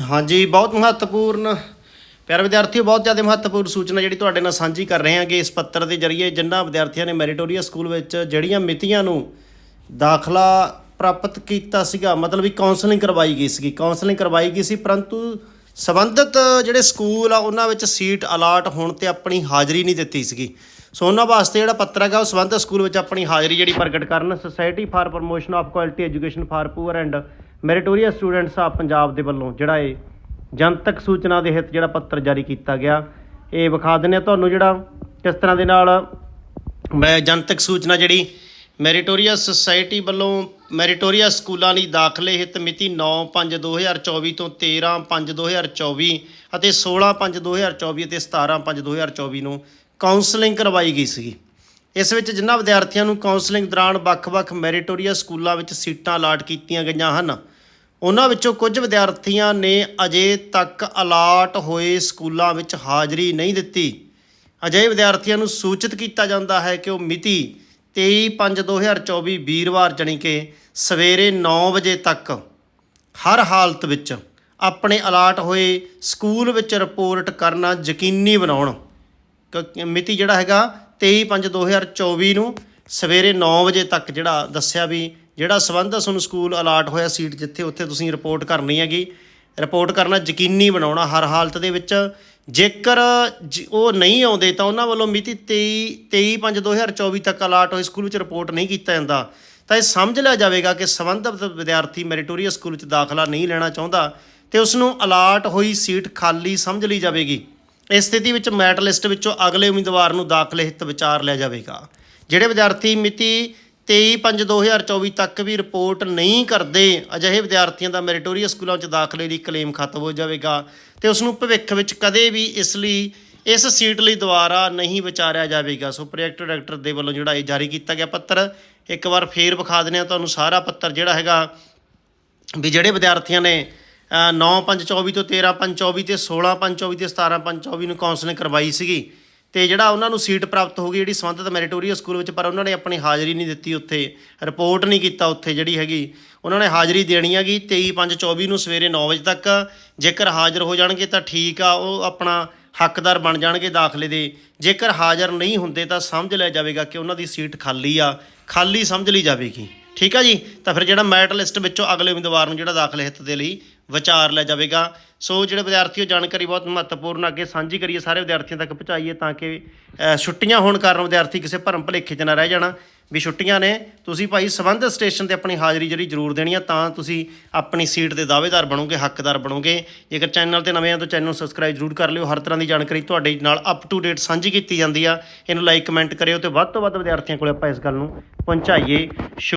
ਹਾਂਜੀ, ਬਹੁਤ ਮਹੱਤਵਪੂਰਨ। ਪਿਆਰੇ ਵਿਦਿਆਰਥੀਓ, ਬਹੁਤ ਜ਼ਿਆਦਾ ਮਹੱਤਵਪੂਰਨ ਸੂਚਨਾ ਜਿਹੜੀ ਤੁਹਾਡੇ ਨਾਲ ਸਾਂਝੀ ਕਰ ਰਹੇ ਹਾਂਗੇ ਇਸ ਪੱਤਰ ਦੇ ਜ਼ਰੀਏ, ਜਿਨ੍ਹਾਂ ਵਿਦਿਆਰਥੀਆਂ ਨੇ ਮੈਰੀਟੋਰੀਅਸ ਸਕੂਲ ਵਿੱਚ ਜਿਹੜੀਆਂ ਮਿਤੀਆਂ ਨੂੰ ਦਾਖਲਾ ਪ੍ਰਾਪਤ ਕੀਤਾ ਸੀਗਾ, ਮਤਲਬ ਵੀ ਕਾਉਂਸਲਿੰਗ ਕਰਵਾਈ ਗਈ ਸੀਗੀ। ਕਾਉਂਸਲਿੰਗ ਕਰਵਾਈ ਗਈ ਸੀ, ਪਰੰਤੂ ਸੰਬੰਧਿਤ ਜਿਹੜੇ ਸਕੂਲ ਆ, ਉਹਨਾਂ ਵਿੱਚ ਸੀਟ ਅਲਾਟ ਹੋਣ ਤੇ ਆਪਣੀ ਹਾਜ਼ਰੀ ਨਹੀਂ ਦਿੱਤੀ ਸੀਗੀ। ਸੋ ਉਹਨਾਂ ਵਾਸਤੇ ਜਿਹੜਾ ਪੱਤਰ ਹੈਗਾ, ਉਹ ਸੰਬੰਧਿਤ ਸਕੂਲ ਵਿੱਚ ਆਪਣੀ ਹਾਜ਼ਰੀ ਜਿਹੜੀ ਪ੍ਰਗਟ ਕਰਨ society for promotion of quality education for poor and meritorious students of Punjab ਦੇ ਵੱਲੋਂ, ਜਿਹੜਾ ਇਹ ਜਨਤਕ ਸੂਚਨਾ ਦੇ ਹਿੱਤ ਜਿਹੜਾ ਪੱਤਰ ਜਾਰੀ ਕੀਤਾ ਗਿਆ। ਇਹ ਵਿਖਾ ਦਿੰਦੇ ਆ ਤੁਹਾਨੂੰ ਜਿਹੜਾ ਕਿਸ ਤਰ੍ਹਾਂ ਦੇ ਨਾਲ ਮੈਂ ਜਨਤਕ ਸੂਚਨਾ ਜਿਹੜੀ ਮੈਰੀਟੋਰੀਅਸ ਸੁਸਾਇਟੀ ਵੱਲੋਂ ਮੈਰੀਟੋਰੀਅਸ ਸਕੂਲਾਂ ਲਈ ਦਾਖਲੇ ਹਿੱਤ ਮਿਤੀ 9/5/2024 ਤੋਂ 13/5/2024 ਅਤੇ 16/5/2024 ਅਤੇ 17/5/2024 ਨੂੰ ਕਾਉਂਸਲਿੰਗ ਕਰਵਾਈ ਗਈ ਸੀ ਇਸ ਵਿੱਚ ਜਿਨ੍ਹਾਂ ਵਿਦਿਆਰਥੀਆਂ ਨੂੰ ਕਾਉਂਸਲਿੰਗ ਦੌਰਾਨ ਵੱਖ-ਵੱਖ ਮੈਰੀਟੋਰੀਅਸ ਸਕੂਲਾਂ ਵਿੱਚ ਸੀਟਾਂ ਅਲਾਟ ਕੀਤੀਆਂ ਗਈਆਂ ਹਨ। ਉਹਨਾਂ ਵਿੱਚੋਂ ਕੁਝ ਵਿਦਿਆਰਥੀਆਂ ਨੇ ਅਜੇ ਤੱਕ ਅਲਾਟ ਹੋਏ ਸਕੂਲਾਂ ਵਿੱਚ ਹਾਜ਼ਰੀ ਨਹੀਂ ਦਿੱਤੀ। ਅਜਿਹੇ ਵਿਦਿਆਰਥੀਆਂ ਨੂੰ ਸੂਚਿਤ ਕੀਤਾ ਜਾਂਦਾ ਹੈ ਕਿ ਉਹ ਮਿਤੀ 23/5/2024 ਵੀਰਵਾਰ ਜਾਣੀ ਕਿ ਸਵੇਰੇ 9 ਵਜੇ ਤੱਕ ਹਰ ਹਾਲਤ ਵਿੱਚ ਆਪਣੇ ਅਲਾਟ ਹੋਏ ਸਕੂਲ ਵਿੱਚ ਰਿਪੋਰਟ ਕਰਨਾ ਯਕੀਨੀ ਬਣਾਉਣ। ਕ- ਮਿਤੀ ਜਿਹੜਾ ਹੈਗਾ 23/5/2024 ਨੂੰ ਸਵੇਰੇ 9 ਵਜੇ ਤੱਕ ਜਿਹੜਾ ਦੱਸਿਆ ਵੀ ਜਿਹੜਾ ਸੰਬੰਧਿਤ ਤੁਹਾਨੂੰ ਸਕੂਲ ਅਲਾਟ ਹੋਇਆ ਸੀਟ ਜਿੱਥੇ ਉੱਥੇ ਤੁਸੀਂ ਰਿਪੋਰਟ ਕਰਨੀ ਹੈਗੀ। ਰਿਪੋਰਟ ਕਰਨਾ ਯਕੀਨੀ ਬਣਾਉਣਾ ਹਰ ਹਾਲਤ ਦੇ ਵਿੱਚ। ਜੇਕਰ ਜ- ਉਹ ਨਹੀਂ ਆਉਂਦੇ ਤਾਂ ਉਹਨਾਂ ਵੱਲੋਂ ਮਿਤੀ 23 23/5/2024 ਤੱਕ ਅਲਾਟ ਹੋਏ ਸਕੂਲ ਵਿੱਚ ਰਿਪੋਰਟ ਨਹੀਂ ਕੀਤਾ ਜਾਂਦਾ। ਤਾਂ ਇਹ ਸਮਝ ਲਿਆ ਜਾਵੇਗਾ ਕਿ ਸੰਬੰਧਿਤ ਵਿਦਿਆਰਥੀ ਮੈਰੀਟੋਰੀਅਸ ਸਕੂਲ ਵਿੱਚ ਦਾਖਲਾ ਨਹੀਂ ਲੈਣਾ ਚਾਹੁੰਦਾ ਤੇ ਉਸ ਨੂੰ ਅਲਾਟ ਹੋਈ ਸੀਟ ਖਾਲੀ ਸਮਝ ਲਈ ਜਾਵੇਗੀ। ਇਸ ਸਥਿਤੀ ਵਿੱਚ ਮੈਰਿਟ ਲਿਸਟ ਵਿੱਚੋਂ ਅਗਲੇ ਉਮੀਦਵਾਰ ਨੂੰ ਦਾਖਲੇ ਹਿੱਤ ਵਿਚਾਰ ਲਿਆ ਜਾਵੇਗਾ। ਜਿਹੜੇ ਵਿਦਿਆਰਥੀ ਮਿਤੀ 23/5/2024 ਤੱਕ ਵੀ ਰਿਪੋਰਟ ਨਹੀਂ ਕਰਦੇ, ਅਜਿਹੇ ਵਿਦਿਆਰਥੀਆਂ ਦਾ ਮੈਰੀਟੋਰੀਅਸ ਸਕੂਲਾਂ ਵਿੱਚ ਦਾਖਲੇ ਲਈ ਕਲੇਮ ਖਤਮ ਹੋ ਜਾਵੇਗਾ ਤੇ ਉਸ ਨੂੰ ਭਵਿੱਖ ਵਿੱਚ ਕਦੇ ਵੀ ਇਸ ਲਈ, ਇਸ ਸੀਟ ਲਈ ਦੁਬਾਰਾ ਨਹੀਂ ਵਿਚਾਰਿਆ ਜਾਵੇਗਾ। ਸੋ ਪ੍ਰੋਜੈਕਟ ਡਾਇਰੈਕਟਰ ਦੇ ਵੱਲੋਂ ਜਿਹੜਾ ਇਹ ਜਾਰੀ ਕੀਤਾ ਗਿਆ ਪੱਤਰ, ਇੱਕ ਵਾਰ ਫੇਰ ਵਿਖਾ ਦਿੰਦੇ ਹਾਂ ਤੁਹਾਨੂੰ ਸਾਰਾ ਪੱਤਰ ਜਿਹੜਾ ਹੈਗਾ ਵੀ ਜਿਹੜੇ ਵਿਦਿਆਰਥੀਆਂ ਨੇ 9/5/24 ਤੋਂ 13/5/24 ਤੇ 16/5/24 ਤੇ 17/5/24 ਨੂੰ ਕਾਉਂਸਲਿੰਗ ਕਰਵਾਈ ਸੀਗੀ। ਤੇ ਜਿਹੜਾ ਉਹਨਾਂ ਨੂੰ ਸੀਟ ਪ੍ਰਾਪਤ ਹੋ ਗਈ ਜਿਹੜੀ ਸੰਬੰਧਿਤ ਮੈਰੀਟੋਰੀਅਸ ਸਕੂਲ ਵਿੱਚ, ਪਰ ਉਹਨਾਂ ਨੇ ਆਪਣੀ ਹਾਜ਼ਰੀ ਨਹੀਂ ਦਿੱਤੀ ਉੱਥੇ, ਰਿਪੋਰਟ ਨਹੀਂ ਕੀਤਾ ਉੱਥੇ ਜਿਹੜੀ ਹੈਗੀ। ਉਹਨਾਂ ਨੇ ਹਾਜ਼ਰੀ ਦੇਣੀ ਹੈਗੀ 23/5/24 ਨੂੰ ਸਵੇਰੇ 9 ਵਜੇ ਤੱਕ। ਜੇਕਰ ਹਾਜ਼ਰ ਹੋ ਜਾਣਗੇ ਤਾਂ ਠੀਕ ਆ, ਉਹ ਆਪਣਾ ਹੱਕਦਾਰ ਬਣ ਜਾਣਗੇ ਦਾਖਲੇ ਦੇ। ਜੇਕਰ ਹਾਜ਼ਰ ਨਹੀਂ ਹੁੰਦੇ ਤਾਂ ਸਮਝ ਲਿਆ ਜਾਵੇਗਾ ਕਿ ਉਹਨਾਂ ਦੀ ਸੀਟ ਖਾਲੀ ਆ। ਖਾਲੀ ਸਮਝ ਲਈ ਜਾਵੇਗੀ। ਠੀਕ ਆ ਜੀ? ਤਾਂ ਫਿਰ ਜਿਹੜਾ ਮੈਰਿਟ ਲਿਸਟ ਵਿੱਚੋਂ ਅਗਲੇ ਉਮੀਦਵਾਰ ਨੂੰ ਜਿਹੜਾ ਦਾਖਲੇ ਹਿੱਤ ਦੇ ਲਈ ਵਿਚਾਰ ਲਿਆ ਜਾਵੇਗਾ। ਸੋ ਜਿਹੜੇ ਵਿਦਿਆਰਥੀਓ, ਜਾਣਕਾਰੀ ਬਹੁਤ ਮਹੱਤਵਪੂਰਨ ਅੱਗੇ ਸਾਂਝੀ ਕਰੀਏ ਸਾਰੇ ਵਿਦਿਆਰਥੀਆਂ ਤੱਕ ਪਹੁੰਚਾਈਏ ਤਾਂ ਕਿ ਛੁੱਟੀਆਂ ਹੋਣ ਕਾਰਨ ਵਿਦਿਆਰਥੀ ਕਿਸੇ ਭਰਮ ਭੁਲੇਖੇ 'ਚ ਨਾ ਰਹਿ ਜਾਣਾ। ਵੀ ਛੁੱਟੀਆਂ ਨੇ, ਤੁਸੀਂ ਭਾਈ ਸੰਬੰਧਿਤ ਸਟੇਸ਼ਨ ਤੇ ਆਪਣੀ ਹਾਜ਼ਰੀ ਜਿਹੜੀ ਜ਼ਰੂਰ ਦੇਣੀ ਆ, ਤਾਂ ਤੁਸੀਂ ਆਪਣੀ ਸੀਟ ਦੇ ਦਾਅਵੇਦਾਰ ਬਣੋਗੇ, ਹੱਕਦਾਰ ਬਣੋਗੇ। ਜੇਕਰ ਚੈਨਲ ਤੇ ਨਵੇਂ ਆ, ਤਾਂ ਚੈਨਲ ਨੂੰ ਸਬਸਕ੍ਰਾਈਬ ਜ਼ਰੂਰ ਕਰ ਲਿਓ। ਹਰ ਤਰ੍ਹਾਂ ਦੀ ਜਾਣਕਾਰੀ ਤੁਹਾਡੇ ਨਾਲ ਅਪ ਟੂ ਡੇਟ ਸਾਂਝੀ ਕੀਤੀ ਜਾਂਦੀ ਆ। ਇਹਨੂੰ ਲਾਈਕ ਕਮੈਂਟ ਕਰਿਓ ਤੇ ਵੱਧ ਤੋਂ ਵੱਧ ਵਿਦਿਆਰਥੀਆਂ ਕੋਲ ਆਪਾਂ ਇਸ ਗੱਲ ਨੂੰ ਪਹੁੰਚਾਈਏ। ਸ਼ੁ-